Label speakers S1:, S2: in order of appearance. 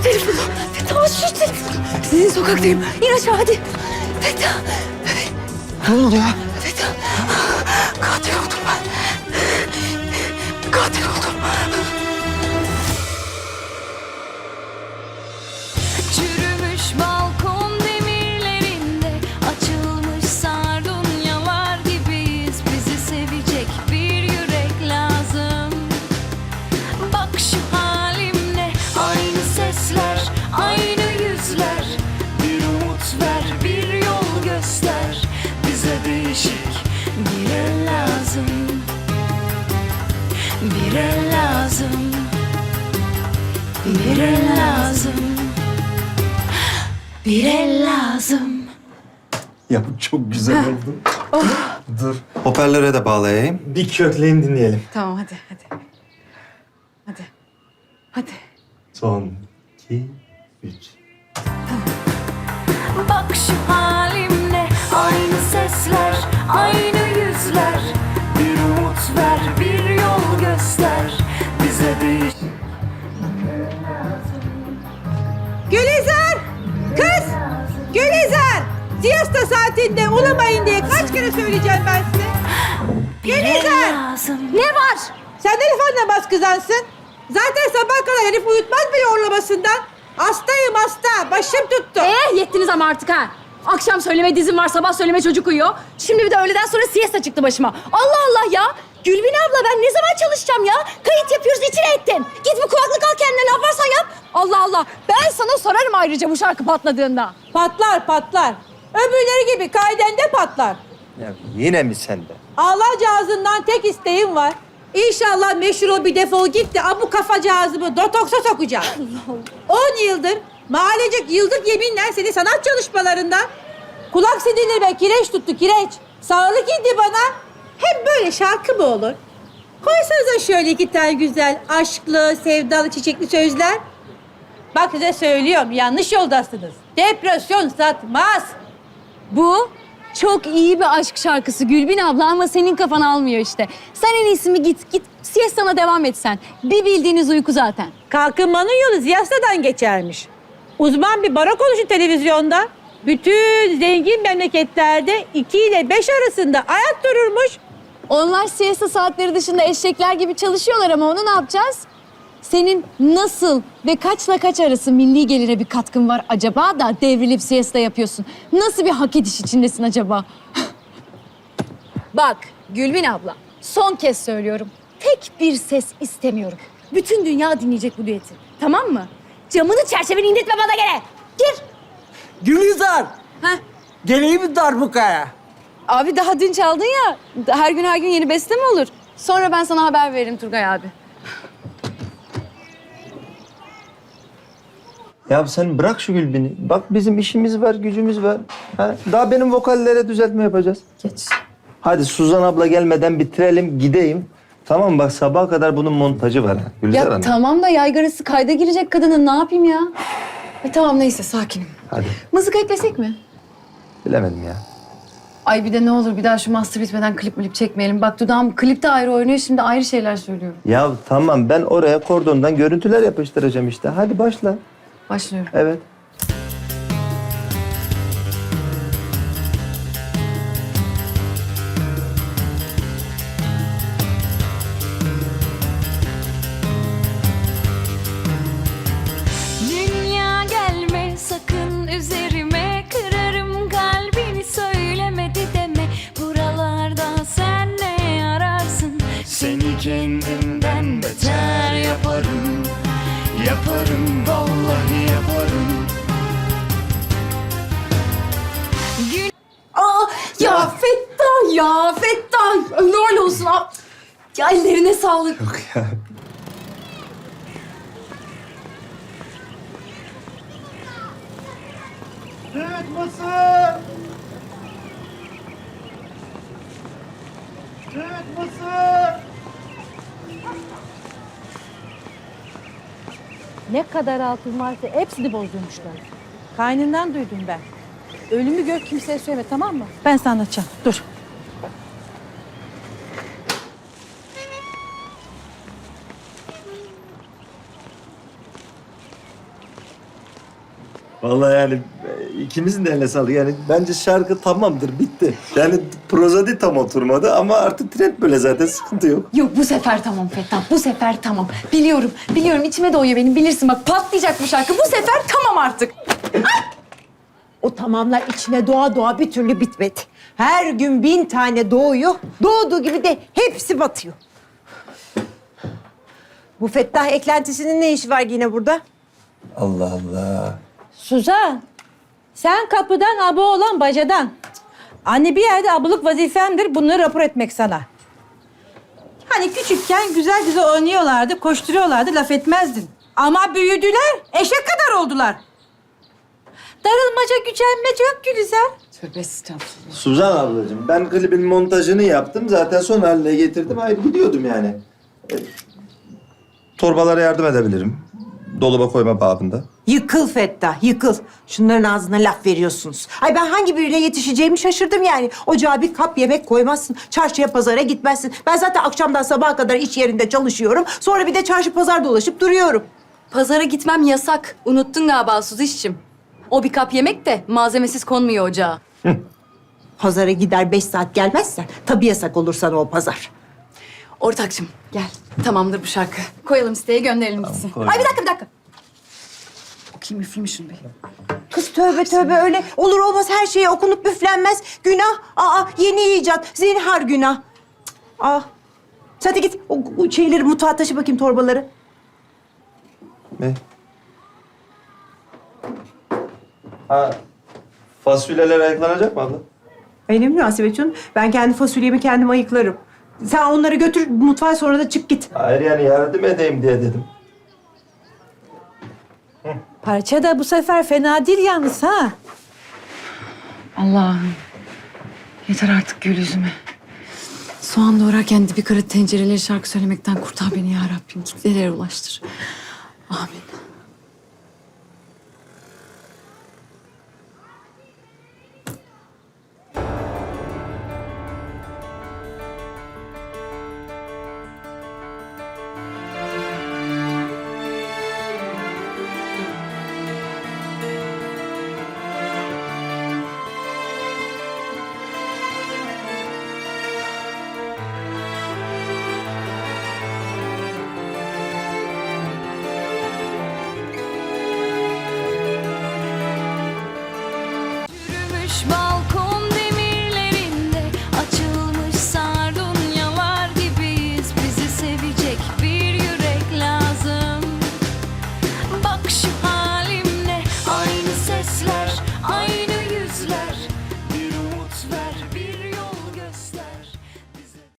S1: şu telefonu. Fettah aç şu telefonu. Sizin sokaktayım. İn aşağı hadi. Fettah.
S2: Ne oldu ya?
S1: Fettah. Katil oldum ben. Katil oldum.
S3: Bir el lazım.
S2: Ya bu çok güzel oldu. Dur. Hoparlöre de bağlayayım. Bir kökleyin dinleyelim.
S1: Tamam hadi hadi. Hadi. Hadi.
S2: Son, iki, üç.
S3: Bak
S4: Siesta saatinde ulamayın diye kaç kere söyleyeceğim ben size?
S3: Lazım.
S4: Ne var? Sen telefonla bas kızansın. Zaten sabah kadar herif uyutmaz bile orlamasından. Hastayım hasta. Başım tuttu.
S5: Eh yettiniz ama artık ha. Akşam söyleme dizim var, sabah söyleme çocuk uyuyor. Şimdi bir de öğleden sonra siesta çıktı başıma. Allah Allah ya. Gülbin abla ben ne zaman çalışacağım ya? Kayıt yapıyoruz içine ettin. Git bir kulaklık al kendine ne yaparsan yap. Allah Allah. Ben sana sorarım ayrıca bu şarkı patladığında.
S4: Patlar patlar. Öbürleri gibi kaydende patlar.
S2: Ya yine mi sende?
S4: Ağlacağızından tek isteğim var. İnşallah meşhur ol bir defol git de bu kafacağızımı dotoksa sokacağım. On yıldır mahallecek yıldık yeminle seni sanat çalışmalarında kulak sinirlerime kireç tuttu kireç. Sağlık indi bana. Hep böyle şarkı mı olur? Koysanıza şöyle iki tane güzel aşklı, sevdalı, çiçekli sözler. Bak size söylüyorum yanlış yoldasınız. Depresyon satmaz.
S5: Bu çok iyi bir aşk şarkısı Gülbin abla ama senin kafan almıyor işte. Sen en iyisi mi git git siestana devam et sen. Bir bildiğiniz uyku zaten.
S4: Kalkınmanın yolu Ziyasta'dan geçermiş. Uzman bir bara konuşun televizyonda. Bütün zengin memleketlerde 2 ile 5 arasında ayak dururmuş.
S5: Onlar siesta saatleri dışında eşekler gibi çalışıyorlar ama onu ne yapacağız? Senin nasıl ve kaçla kaç arası milli gelire bir katkın var acaba da devrilip siesta yapıyorsun? Nasıl bir hak ediş içindesin acaba? Bak Gülbin abla son kez söylüyorum. Tek bir ses istemiyorum. Bütün dünya dinleyecek bu düeti. Tamam mı? Camını çerçeveni indirtme bana gene. Gir.
S6: Gülizar. Gene mi darbukaya?
S5: Abi daha dün çaldın ya. Her gün her gün yeni beste mi olur? Sonra ben sana haber veririm Turgay abi.
S2: Ya sen bırak şu Gülbin'i. Bak bizim işimiz var, gücümüz var. Ha? Daha benim vokallere düzeltme yapacağız.
S5: Geç.
S2: Hadi Suzan abla gelmeden bitirelim, gideyim. Tamam bak sabaha kadar bunun montajı var. ha,
S5: Ya
S2: Hanım.
S5: tamam da yaygarası kayda girecek kadının ne yapayım ya? E tamam neyse sakinim.
S2: Hadi.
S5: Mızık eklesek mi?
S2: Bilemedim ya.
S5: Ay bir de ne olur bir daha şu master bitmeden klip milip çekmeyelim. Bak dudağım klipte ayrı oynuyor şimdi ayrı şeyler söylüyorum.
S2: Ya tamam ben oraya kordondan görüntüler yapıştıracağım işte. Hadi başla.
S5: Başlıyorum.
S2: Evet.
S5: Ya Fettah. Öyle olsun. Aa, Ya ellerine sağlık.
S2: Yok ya.
S7: Düğüt mısır! Düğüt mısır!
S4: Ne kadar altın varsa hepsini bozdurmuşlar. Kaynından duydum ben. Ölümü gör kimseye söyleme tamam mı? Ben sana anlatacağım. Dur.
S2: Vallahi yani e, ikimizin de eline sağlık. Yani bence şarkı tamamdır, bitti. Yani prozadi tam oturmadı ama artık trend böyle zaten sıkıntı yok.
S5: Yok bu sefer tamam Fettah. Bu sefer tamam. Biliyorum. Biliyorum. içime doğuyor benim. Bilirsin bak patlayacak bu şarkı. Bu sefer tamam artık.
S4: O tamamlar içine doğa doğa bir türlü bitmedi. Her gün bin tane doğuyor. Doğduğu gibi de hepsi batıyor. Bu Fettah eklentisinin ne işi var yine burada?
S2: Allah Allah.
S4: Suzan, sen kapıdan abo olan bacadan. Anne bir yerde ablalık vazifemdir bunları rapor etmek sana. Hani küçükken güzel güzel oynuyorlardı, koşturuyorlardı, laf etmezdin. Ama büyüdüler, eşek kadar oldular. Darılmaca, gücenmece yok Gülizar.
S5: Tövbe estağfurullah.
S2: Suzan ablacığım, ben klibin montajını yaptım. Zaten son haline getirdim. Hayır gidiyordum yani. E, torbalara yardım edebilirim. Dolaba koyma babında.
S8: Yıkıl Fettah, yıkıl. Şunların ağzına laf veriyorsunuz. Ay ben hangi birine yetişeceğimi şaşırdım yani. Ocağa bir kap yemek koymazsın. Çarşıya pazara gitmezsin. Ben zaten akşamdan sabaha kadar iş yerinde çalışıyorum. Sonra bir de çarşı pazar dolaşıp duruyorum.
S5: Pazara gitmem yasak. Unuttun galiba Suziş'cim. O bir kap yemek de malzemesiz konmuyor ocağa.
S8: Pazara gider beş saat gelmezsen tabii yasak olur sana o pazar.
S5: Ortakçım gel. Tamamdır bu şarkı. Koyalım siteye gönderelim gitsin.
S2: koy.
S5: Ay bir dakika bir dakika. Okuyayım üfleyeyim şunu bir.
S8: Kız tövbe tövbe öyle olur olmaz her şeye okunup üflenmez. Günah. Aa yeni icat. Zinhar günah. Cık, Aa. Sen de git o, o şeyleri mutfağa taşı bakayım torbaları.
S2: Ne? Ha, fasulyeler ayıklanacak mı abla?
S8: Ay ne münasebet canım. Ben kendi fasulyemi kendim ayıklarım. Sen onları götür mutfağa sonra da çık git.
S2: Hayır yani yardım edeyim diye dedim.
S4: Parça da bu sefer fena değil yalnız ha.
S5: Allah'ım. Yeter artık gül yüzüme. Soğan doğrarken dibi kara tencereleri şarkı söylemekten kurtar beni ya Rabbim. Kitlelere ulaştır. Amin.